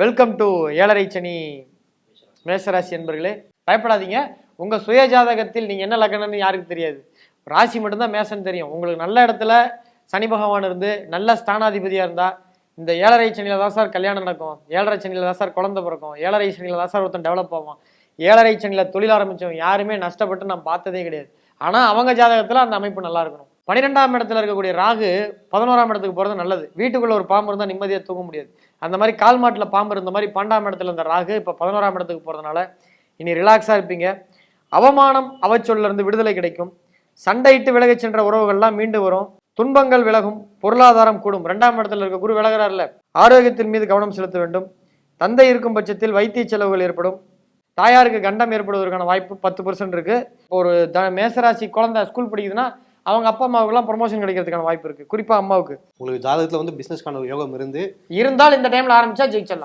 Welcome to ஏழரை சனி மேசராசி என்பர்களே பயப்படாதீங்க. உங்கள் சுய ஜாதகத்தில் நீங்கள் என்ன லக்னம்னு யாருக்கு தெரியாது. ராசி மட்டும்தான் மேசன் தெரியும். உங்களுக்கு நல்ல இடத்துல சனி பகவான் இருந்து நல்ல ஸ்தானாதிபதியாக இருந்தால் இந்த ஏழரை சனியில் தான் சார் கல்யாணம் நடக்கும். ஏழரை சனியில் தான் சார் குழந்தை பிறக்கும். ஏழரை சனியில் தான் சார் ஒருத்தன் டெவலப் ஆகும் ஏழரை சனியில் தொழில் ஆரம்பித்தவங்க யாருமே நஷ்டப்பட்டு நான் பார்த்ததே கிடையாது. ஆனால் அவங்க ஜாதகத்தில் அந்த அமைப்பு நல்லா இருக்கணும். பன்னிரெண்டாம் இடத்துல இருக்கக்கூடிய ராகு பதினோராம் இடத்துக்கு போகிறது நல்லது. வீட்டுக்குள்ள ஒரு பாம்பு இருந்தால் நிம்மதியாக தூங்க முடியாது. அந்த மாதிரி கால் மாட்டில் பாம்பு இருந்த மாதிரி பன்னெண்டாம் இடத்துல இருந்த ராகு இப்போ பதினோராம் இடத்துக்கு போகிறதுனால இனி ரிலாக்ஸாக இருப்பீங்க. அவமானம் அவச்சொல்லிருந்து விடுதலை கிடைக்கும். சண்டையிட்டு விலகச் சென்ற உறவுகள்லாம் மீண்டு வரும். துன்பங்கள் விலகும். பொருளாதாரம் கூடும். ரெண்டாம் இடத்துல இருக்க குரு விலகிறார்ல ஆரோக்கியத்தின் மீது கவனம் செலுத்த வேண்டும். தந்தை இருக்கும் பட்சத்தில் வைத்திய செலவுகள் ஏற்படும். தாயாருக்கு கண்டம் ஏற்படுவதற்கான வாய்ப்பு பத்து பர்சன்ட் இருக்குது ஒரு த மேசராசி குழந்தை ஸ்கூல் படிக்குதுன்னா அவங்க அப்பா அம்மாவுக்குலாம் ப்ரொமோஷன் கிடைக்கிறதுக்கான வாய்ப்பு இருக்கு. குறிப்பா அம்மாவுக்கு. உங்களுக்கு ஜாதகத்துல வந்து பிசினஸ்க்கான யோகம் இருந்து இருந்தால் இந்த டைம்ல ஆரம்பிச்சா ஜெயிச்சிடலாம்.